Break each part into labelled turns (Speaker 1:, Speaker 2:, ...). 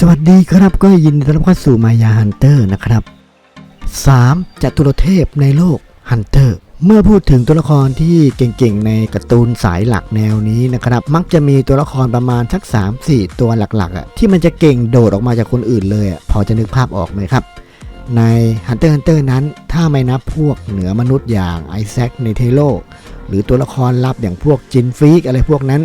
Speaker 1: สวัสดีครับก็ยินดีต้อนรับเข้าสู่มายาฮันเตอร์นะครับ 3. จัตุรเทพในโลกฮันเตอร์เมื่อพูดถึงตัวละครที่เก่งๆ ในการ์ตูนสายหลักแนวนี้นะครับ มักจะมีตัวละครประมาณสัก 3-4 ตัวหลักๆอะที่มันจะเก่งโดดออกมาจากคนอื่นเลยอะพอจะนึกภาพออกไหมครับ ใน Hunter Hunter นั้น ถ้าไม่นับพวกเหนือมนุษย์อย่างไอแซคเนเทโลหรือตัวละครลับอย่างพวกจินฟีกอะไรพวกนั้น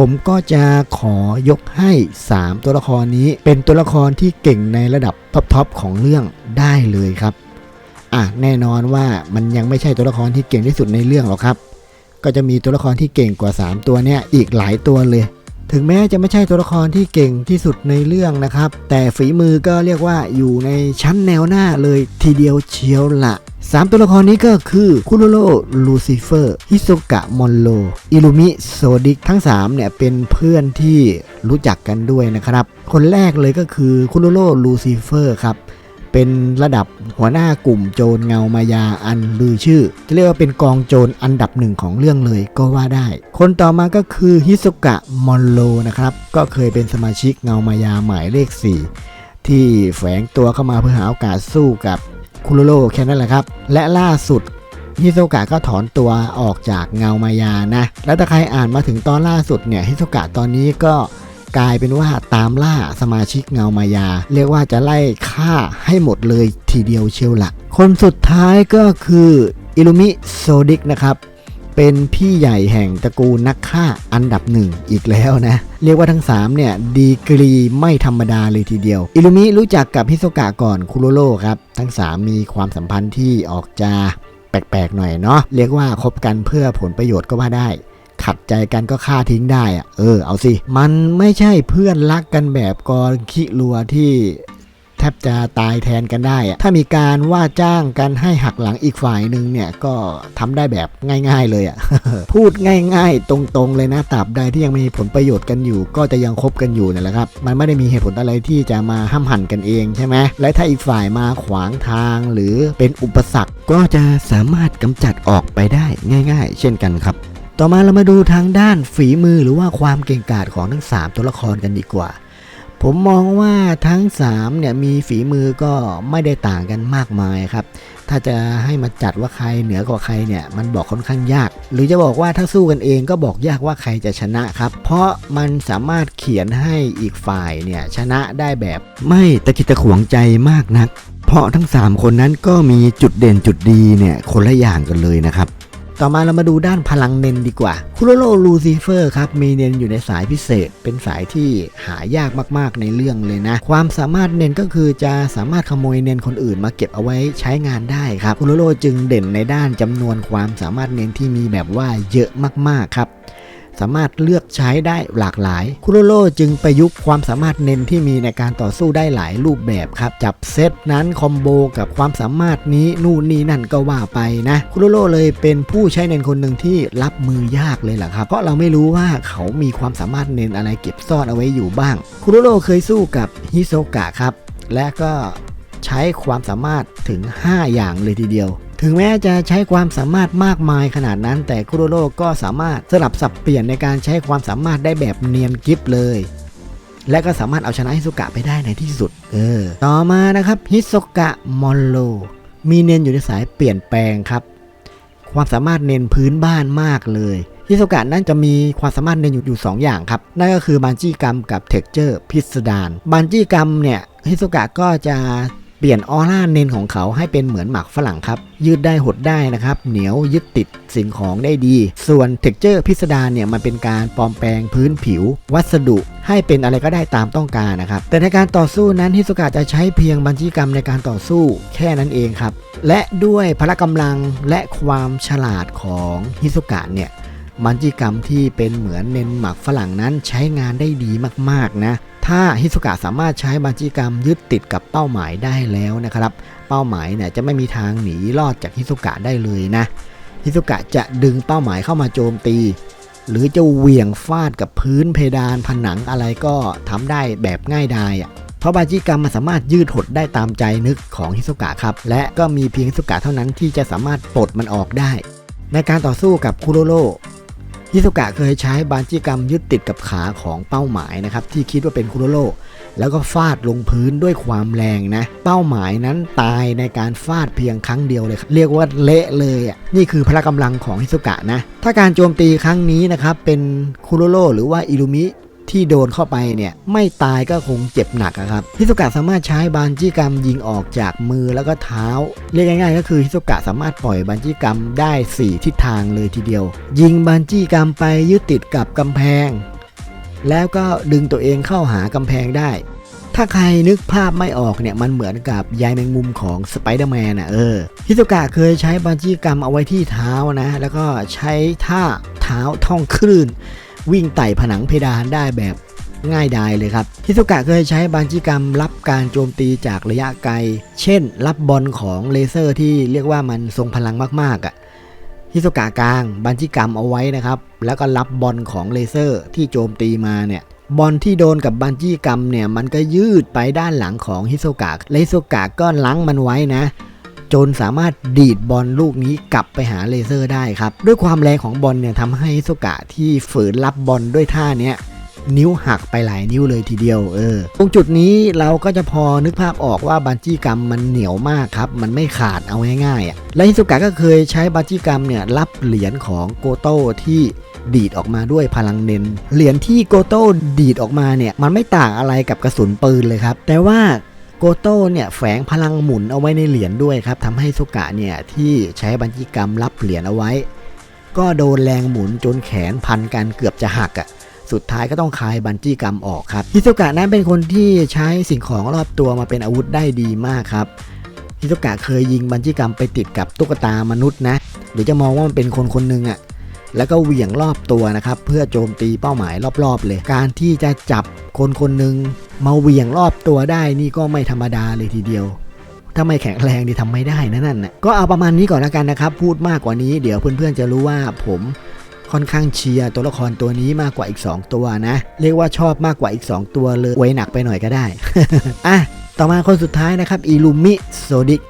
Speaker 1: ผมก็จะขอยกให้ 3 ตัวละครนี้เป็นตัวละครที่เก่งในระดับท็อปๆของเรื่องได้เลยครับอะแน่นอนว่ามันยังไม่ใช่ตัวละครที่เก่งที่สุดในเรื่องหรอกครับ ก็จะมีตัวละครที่เก่งกว่า 3 ตัวเนี้ยอีกหลายตัวเลย ถึงแม้จะไม่ใช่ตัวละครที่เก่งที่สุดในเรื่องนะครับ แต่ฝีมือก็เรียกว่าอยู่ในชั้นแนวหน้าเลยทีเดียวเชียวละ สามตัวละครนี้ก็คือคุโรโรลูซิเฟอร์ ฮิโซกะ มอนโล อิลูมิโซดิก ทั้ง 3 เนี่ย เป็นเพื่อนที่รู้จักกันด้วยนะครับ คนแรกเลยก็คือคุโรโรลูซิเฟอร์ครับ เป็นระดับหัวหน้ากลุ่มโจรเงามายาอันลือชื่อ จะเรียกว่าเป็นกองโจรอันดับหนึ่งของเรื่องเลยก็ว่าได้ คนต่อมาก็คือฮิสุกะ มอนโลนะครับ ก็เคยเป็นสมาชิกเงามายาหมายเลข 4 ที่แฝงตัวเข้ามาเพื่อหาโอกาสสู้กับ คุโรโรแค่นั้นแหละครับ และล่าสุดฮิโซกะก็ถอนตัวออกจากเงามายานะ แล้วถ้าใครอ่านมาถึงตอนล่าสุดเนี่ยฮิโซกะตอนนี้ก็กลายเป็นว่าตามล่าสมาชิกเงามายา เรียกว่าจะไล่ฆ่าให้หมดเลยทีเดียวเชียวละคนสุดท้ายก็คืออิลุมิโซดิกนะครับ เป็นพี่ใหญ่แห่งตระกูลนักฆ่าอันดับหนึ่งอีกแล้วนะ เรียกว่าทั้ง 3 เนี่ย ดีกรีไม่ธรรมดาเลยทีเดียว อิลุมิรู้จักกับฮิโซกะก่อนคุโรโร่ครับ ทั้ง 3 มีความสัมพันธ์ที่ออกจะแปลกๆหน่อยเนาะเรียกว่าคบกันเพื่อผลประโยชน์ก็ว่าได้ขัดใจกันก็ฆ่าทิ้งได้อะเออ เอาสิ มันไม่ใช่เพื่อนรักกันแบบกรขี้รัวที่ ทบจะตายแทนกันได้อะถ้ามีการว่าจ้างกันให้หักหลังอีกฝ่ายหนึ่งเนี่ยก็ทำได้แบบง่าย ๆเลยอะพูดง่าย ๆ ตรงๆเลยนะตราบใดที่ยังมีผลประโยชน์กันอยู่ ก็จะยังคบกันอยู่นั่นแหละครับ มันไม่ได้มีเหตุผลอะไรที่จะมาห้ามหันกันเองใช่ไหมและถ้าอีกฝ่ายมาขวางทางหรือเป็นอุปสรรค ก็จะสามารถกำจัดออกไปได้ง่าย ๆ เช่นกันครับต่อมาเรามาดูทางด้านฝีมือหรือว่าความเก่งกาจของทั้ง 3 ตัวละครกันดีกว่า ผมมองว่าทั้ง3เนี่ยมีฝีมือก็ไม่ได้ต่างกันมากมายครับ ถ้าจะให้มาจัดว่าใครเหนือกว่าใครเนี่ยมันบอกค่อนข้างยาก หรือจะบอกว่าถ้าสู้กันเองก็บอกยากว่าใครจะชนะครับ เพราะมันสามารถเขียนให้อีกฝ่ายเนี่ยชนะได้แบบไม่ตะกิดตะขวงใจมากนัก เพราะทั้ง 3 คนนั้นก็มีจุดเด่นจุดดีเนี่ยคนละอย่างกันเลยนะครับ ต่อมาเรามาดูด้านพลังเนนดีกว่าคุโรโรลูซิเฟอร์ครับมีเนนอยู่ในสายพิเศษ เป็นสายที่หายากมากๆในเรื่องเลยนะ ความสามารถเนนก็คือจะสามารถขโมยเนนคนอื่นมาเก็บเอาไว้ใช้งานได้ครับคุโรโรจึงเด่นในด้านจำนวนความสามารถเนนที่มีแบบว่าเยอะมากๆครับ สามารถเลือกใช้ได้หลากหลาย คุโรโรจึงประยุกต์ความสามารถเน้นที่มีในการต่อสู้ได้หลายรูปแบบครับ จับเซตนั้นคอมโบกับความสามารถนี้นู่นนี่นั่นก็ว่าไปนะ คุโรโรเลยเป็นผู้ใช้เน้นคนหนึ่งที่รับมือยากเลยแหละครับเพราะเราไม่รู้ว่าเขามีความสามารถเน้นอะไรเก็บซ่อนเอาไว้อยู่บ้าง คุโรโรเคยสู้กับฮิโซกะครับและก็ใช้ความสามารถถึง 5 อย่างเลยทีเดียว ถึงแม้จะใช้ความสามารถมากมายขนาดนั้น แต่คุโรโร่ก็สามารถสลับสับเปลี่ยนในการใช้ความสามารถได้แบบเนียนกิฟเลย และก็สามารถเอาชนะฮิโซกะไปได้ในที่สุด เออ ต่อมานะครับฮิโซกะมอนโลมีเนียนอยู่ในสายเปลี่ยนแปลงครับ ความสามารถเน้นพื้นบ้านมากเลยฮิโซกะนั้นจะมีความสามารถเน้นอยู่อยู่ 2 อย่างครับ นั่นก็คือบันจี้กรรมกับเท็กเจอร์พิสดารบันจี้กรรมเนี่ยฮิโซกะก็จะ ปลี่ยนออร่าเนนของเขาให้เป็นเหมือนหมากฝรั่งครับ ยืดได้หดได้นะครับ เหนียวยึดติดสิ่งของได้ดี ส่วนเท็กเจอร์พิสดารเนี่ยมันเป็นการปลอมแปลงพื้นผิว วัสดุให้เป็นอะไรก็ได้ตามต้องการนะครับ แต่ในการต่อสู้นั้นฮิสุกะจะใช้เพียงบัญชีกรรมในการต่อสู้แค่นั้นเองครับ และด้วยพละกำลังและความฉลาดของฮิสุกะเนี่ย บัญชีกรรมที่เป็นเหมือนเนนหมักฝรั่งนั้นใช้งานได้ดีมากๆนะถ้าฮิสุกะสามารถใช้บัญชีกรรมยึดติดกับเป้าหมายได้แล้วนะครับ เป้าหมายเนี่ยจะไม่มีทางหนีรอดจากฮิสุกะได้เลยนะฮิสุกะจะดึงเป้าหมายเข้ามาโจมตี หรือจะเหวี่ยงฟาดกับพื้นเพดานผนังอะไรก็ทำได้แบบง่ายดายอะเพราะบาจิกรรมมันสามารถยืดหดได้ตามใจนึกของฮิสุกะครับ และก็มีเพียงฮิสุกะเท่านั้นที่จะสามารถปลดมันออกได้ ในการต่อสู้กับคุโรโร ฮิสุกะเคยใช้บานจิกรรมยึดติดกับขาของเป้าหมายนะครับที่คิดว่าเป็นคุโรโรแล้วก็ฟาดลงพื้นด้วยความแรงนะ เป้าหมายนั้นตายในการฟาดเพียงครั้งเดียวเลยเรียกว่าเละเลยอะนี่คือพละกำลังของฮิสุกะนะ ถ้าการโจมตีครั้งนี้นะครับเป็นคุโรโรหรือว่าอิรุมิ ที่โดนเข้าไปเนี่ยไม่ตายก็คงเจ็บหนักครับฮิโซกะสามารถใช้บานจิกรรมยิงออกจากมือแล้วก็เท้า เรียกง่ายๆ ก็คือฮิโซกะสามารถปล่อยบันจี้กรรมได้ 4 ทิศทางเลยทีเดียว ยิงบันจี้กรรมไปยึดติดกับกำแพง แล้วก็ดึงตัวเองเข้าหากำแพงได้ ถ้าใครนึกภาพไม่ออกเนี่ยมันเหมือนกับยายแมงมุมของสไปเดอร์แมนอะเออฮิโซกะเคยใช้บันจี้กรรมเอาไว้ที่เท้านะ แล้วก็ใช้ท่าเท้าท่องคลื่น วิ่งไต่ผนังเพดานได้แบบง่ายดายเลยครับฮิโซกะเคยใช้บันจิกรรมรับการโจมตีจากระยะไกล เช่น รับบอลของเลเซอร์ที่เรียกว่ามันทรงพลังมากๆอะ่ะฮิโซกะกลางบันจิกรรมเอาไว้นะครับ แล้วก็รับบอลของเลเซอร์ที่โจมตีมาเนี่ยบอลที่โดนกับบันจี้กรรมเนี่ยมันก็ยืดไปด้านหลังของฮิโซกะแลโซกะก็ล้างมันไว้นะ จนสามารถดีดบอลลูกนี้กลับไปหาเลเซอร์ได้ครับ ด้วยความแรงของบอลเนี่ยทำให้โซกะที่ฝืนรับบอลด้วยท่าเนี้ยนิ้วหักไปหลายนิ้วเลยทีเดียวเออตรงจุดนี้เราก็จะพอนึกภาพออกว่าบันจี้กรรมมันเหนียวมากครับ มันไม่ขาดเอาง่ายๆอะและฮิสุกะก็เคยใช้บันจี้กรรมเนี่ยรับเหรียญของโกโต้ที่ดีดออกมาด้วยพลังเน้นเหรียญที่โกโต้ดีดออกมาเนี่ยมันไม่ต่างอะไรกับกระสุนปืนเลยครับ แต่ว่า กโต้เนี่ยแฝงพลังหมุนเอาไว้ในเหรียญด้วยครับทำให้สุกะเนี่ยที่ใช้บันจี้กรรมรับเหรียญเอาไว้ ก็โดนแรงหมุนจนแขนพันกันเกือบจะหักอะสุดท้ายก็ต้องคลายบันจี้กรรมออกครับฮิโซกะนั้นเป็นคนที่ใช้สิ่งของรอบตัวมาเป็นอาวุธได้ดีมากครับฮิโซกะเคยยิงบันจี้กรรมไปติดกับตุ๊กตามนุษย์นะ หรือจะมองว่ามันเป็นคนคนหนึ่งอะ่ะแล้วก็เหวี่ยงรอบตัวนะครับ เพื่อโจมตีเป้าหมายรอบๆเลย การที่จะจับคนคนหนึ่ง มาเหวี่ยงรอบตัวได้นี่ก็ไม่ธรรมดาเลยทีเดียว ถ้าไม่แข็งแรงนี่ทำไม่ได้นะนั่นน่ะก็เอาประมาณนี้ก่อนแล้วกันนะครับ พูดมากกว่านี้เดี๋ยวเพื่อนๆจะรู้ว่าผมค่อนข้างเชียร์ตัวละครตัวนี้มากกว่าอีก 2 ตัวนะ เรียกว่าชอบมากกว่าอีก 2 ตัวเลยไว้หนักไปหน่อยก็ได้ อะ ต่อมาคนสุดท้ายนะครับ อิลูมิโซดิก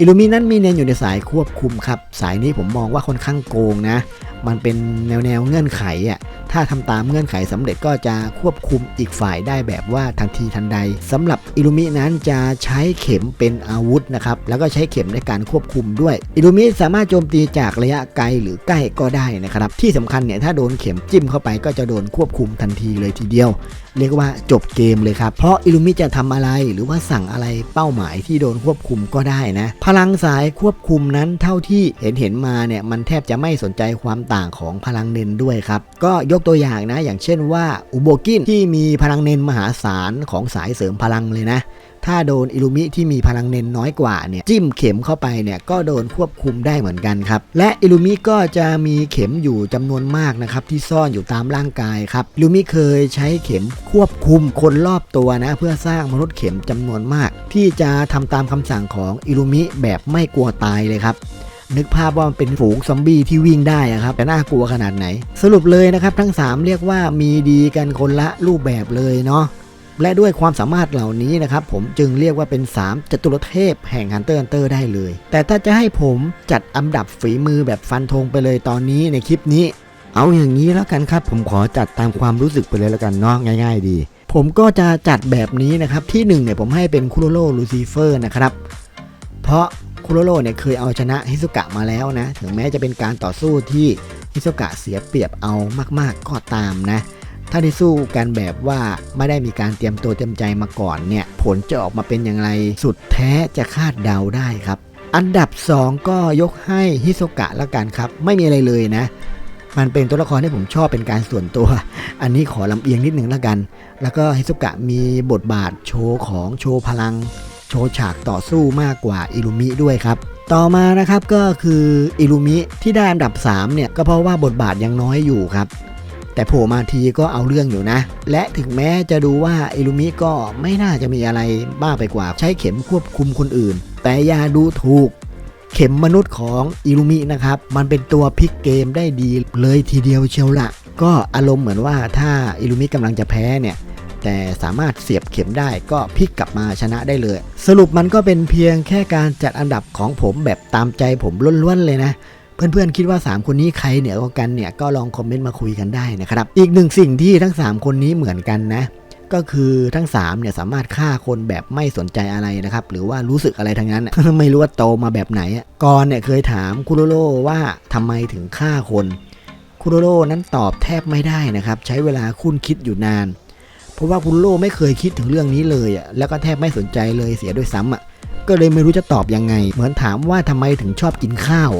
Speaker 1: อิลูมินั้นมีเนนอยู่ในสายควบคุมครับ สายนี้ผมมองว่าค่อนข้างโกงนะ มันเป็นแนวแนวเงื่อนไขอะถ้าทำตามเงื่อนไขสำเร็จก็จะควบคุมอีกฝ่ายได้แบบว่าทันทีทันใดสำหรับอิลูมินั้นจะใช้เข็มเป็นอาวุธนะครับแล้วก็ใช้เข็มในการควบคุมด้วยอิลูมิสามารถโจมตีจากระยะไกลหรือใกล้ก็ได้นะครับ ที่สำคัญเนี่ยถ้าโดนเข็มจิ้มเข้าไปก็จะโดนควบคุมทันทีเลยทีเดียว เรียกว่าจบเกมเลยครับเพราะอิลูมิจะทำอะไรหรือว่าสั่งอะไรเป้าหมายที่โดนควบคุมก็ได้นะพลังสายควบคุมนั้นเท่าที่เห็นเห็นมาเนี่ยมันแทบจะไม่สนใจความต่างของพลังเนนด้วยครับ ก็ยกตัวอย่างนะอย่างเช่นว่าอุโบกินที่มีพลังเนนมหาศาลของสายเสริมพลังเลยนะถ้าโดนอิลูมิที่มีพลังเนนน้อยกว่าเนี่ยจิ้มเข็มเข้าไปเนี่ยก็โดนควบคุมได้เหมือนกันครับ และอิลูมิก็จะมีเข็มอยู่จำนวนมากนะครับที่ซ่อนอยู่ตามร่างกายครับอิลูมิเคยใช้เข็มควบคุมคนรอบตัวนะเพื่อสร้างมนุษย์เข็มจำนวนมาก ที่จะทำตามคำสั่งของอิลูมิแบบไม่กลัวตายเลยครับ นึกภาพว่ามันเป็นฝูงซอมบี้ที่วิ่งได้อะครับแต่น่ากลัวขนาดไหน สรุปเลยนะครับ ทั้ง 3 เรียกว่ามีดีกันคนละรูปแบบเลยเนาะและด้วยความสามารถเหล่านี้นะครับ ผมจึงเรียกว่าเป็น 3จตุรเทพแห่ง Hunter x Hunter ได้เลย แต่ถ้าจะให้ผมจัดอันดับฝีมือแบบฟันธงไปเลยตอนนี้ในคลิปนี้ เอาอย่างนี้แล้วกันครับ ผมขอจัดตามความรู้สึกไปเลยแล้วกันเนาะง่าย ๆ ดี ผมก็จะจัดแบบนี้นะครับที่1เนี่ยผมให้เป็นคุโรโรลูซิเฟอร์นะครับ เพราะคุโรโรเนี่ยเคยเอาชนะฮิสุกะมาแล้วนะ ถึงแม้จะเป็นการต่อสู้ที่ฮิสุกะเสียเปรียบเอามากๆก็ตามนะ ถ้าได้สู้กันแบบว่าไม่ได้มีการเตรียมตัวเตรียมใจมาก่อนเนี่ย ผลจะออกมาเป็นอย่างไรสุดแท้จะคาดเดาได้ครับ อันดับ 2 ก็ยกให้ฮิโซกะล้วกันครับ ไม่มีอะไรเลยนะ มันเป็นตัวละครที่ผมชอบเป็นการส่วนตัว อันนี้ขอลำเอียงนิดหนึ่งล้วกัน แล้วก็ฮิโซกะมีบทบาทโชว์ของโชว์พลัง โชว์ฉากต่อสู้มากกว่าอิลูมิด้วยครับต่อมานะครับก็คืออิลูมิที่ได้อันดับ3เนี่ยก็เพราะว่าบทบาทยังน้อยอยู่ครับ แต่โผล่มาทีก็เอาเรื่องอยู่นะ และถึงแม้จะดูว่าอิลูมิก็ไม่น่าจะมีอะไรบ้าไปกว่าใช้เข็มควบคุมคนอื่น แต่อย่าดูถูก เข็มมนุษย์ของอิลูมินะครับ มันเป็นตัวพลิกเกมได้ดีเลยทีเดียวเชียวละก็อารมณ์เหมือนว่าถ้าอิลูมิกำลังจะแพ้เนี่ย แต่สามารถเสียบเข็มได้ก็พลิกกลับมาชนะได้เลย สรุปมันก็เป็นเพียงแค่การจัดอันดับของผมแบบตามใจผมล้วนๆเลยนะเพื่อนๆคิดว่า 3 คนนี้ใครเหนือกว่ากันเนี่ยก็ลองคอมเมนต์มาคุยกันได้นะครับ อีกหนึ่งสิ่งที่ทั้ง 3 คนนี้เหมือนกันนะ ก็คือทั้ง3เนี่ยสามารถฆ่าคนแบบไม่สนใจอะไรนะครับ หรือว่ารู้สึกอะไรทั้งนั้น ไม่รู้ว่าโตมาแบบไหนอะกอนเนี่ยเคยถามคุโรโรว่าทำไมถึงฆ่าคนคุโรโรนั้นตอบแทบไม่ได้นะครับ ใช้เวลาคุ้นคิดอยู่นาน เพราะว่าคุโรโร่ไม่เคยคิดถึงเรื่องนี้เลยอะแล้วก็แทบไม่สนใจเลยเสียด้วยซ้ำอะก็เลยไม่รู้จะตอบยังไง เหมือนถามว่าทำไมถึงชอบกินข้าว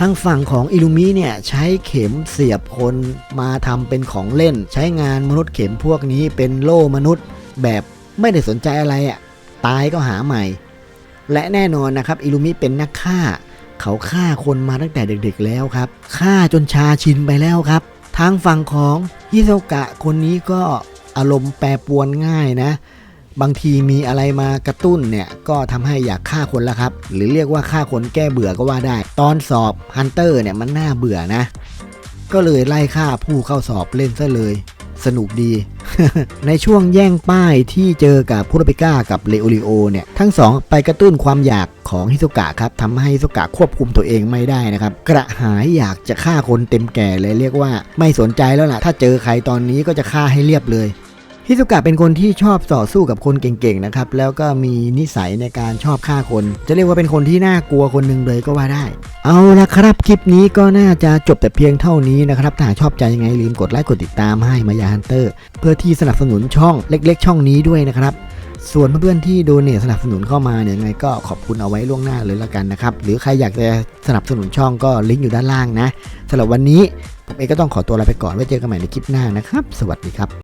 Speaker 1: ทางฝั่งของอิลูมิเนี่ยใช้เข็มเสียบคนมาทำเป็นของเล่น ใช้งานมนุษย์เข็มพวกนี้เป็นโล่มนุษย์แบบไม่ได้สนใจอะไรอะตายก็หาใหม่ และแน่นอนนะครับอิลูมิเป็นนักฆ่า เขาฆ่าคนมาตั้งแต่เด็กๆแล้วครับฆ่าจนชาชินไปแล้วครับ ทางฝั่งของฮิโซกะคนนี้ก็ อารมณ์แปรปรวนง่ายนะ บางทีมีอะไรมากระตุ้นเนี่ย ก็ทำให้อยากฆ่าคนแล้วครับ หรือเรียกว่าฆ่าคนแก้เบื่อก็ว่าได้ ตอนสอบฮันเตอร์เนี่ยมันน่าเบื่อนะ ก็เลยไล่ฆ่าผู้เข้าสอบเล่นซะเลย สนุกดี ในช่วงแย่งป้ายที่เจอกับคุรปิก้ากับเลโอริโอเนี่ย ทั้งสองไปกระตุ้นความอยากของฮิโซกะครับทำให้ฮิโซกะควบคุมตัวเองไม่ได้นะครับ กระหายอยากจะฆ่าคนเต็มแก่เลยเรียกว่า ไม่สนใจแล้วล่ะ ถ้าเจอใครตอนนี้ก็จะฆ่าให้เรียบเลย ฮิซุกะเป็นคนที่ชอบต่อสู้กับคนเก่งๆนะครับ แล้วก็มีนิสัยในการชอบฆ่าคน จะเรียกว่าเป็นคนที่น่ากลัวคนหนึ่งเลยก็ว่าได้ เอาละครับ คลิปนี้ก็น่าจะจบแต่เพียงเท่านี้นะครับ ถ้าชอบใจยังไงลืมกดไลค์กดติดตามให้มายาฮันเตอร์ เพื่อที่สนับสนุนช่องเล็ก ๆ ช่องนี้ด้วยนะครับส่วนเพื่อนๆที่โดเนทสนับสนุนเข้ามาเนี่ยยังไงก็ขอบคุณเอาไว้ล่วงหน้าเลยละกันนะครับ หรือใครอยากจะสนับสนุนช่องก็ลิงก์อยู่ด้านล่างนะสำหรับวันนี้ผมเองก็ต้องขอตัวลาไปก่อนไว้เจอกันใหม่ในคลิปหน้านะครับ สวัสดีครับ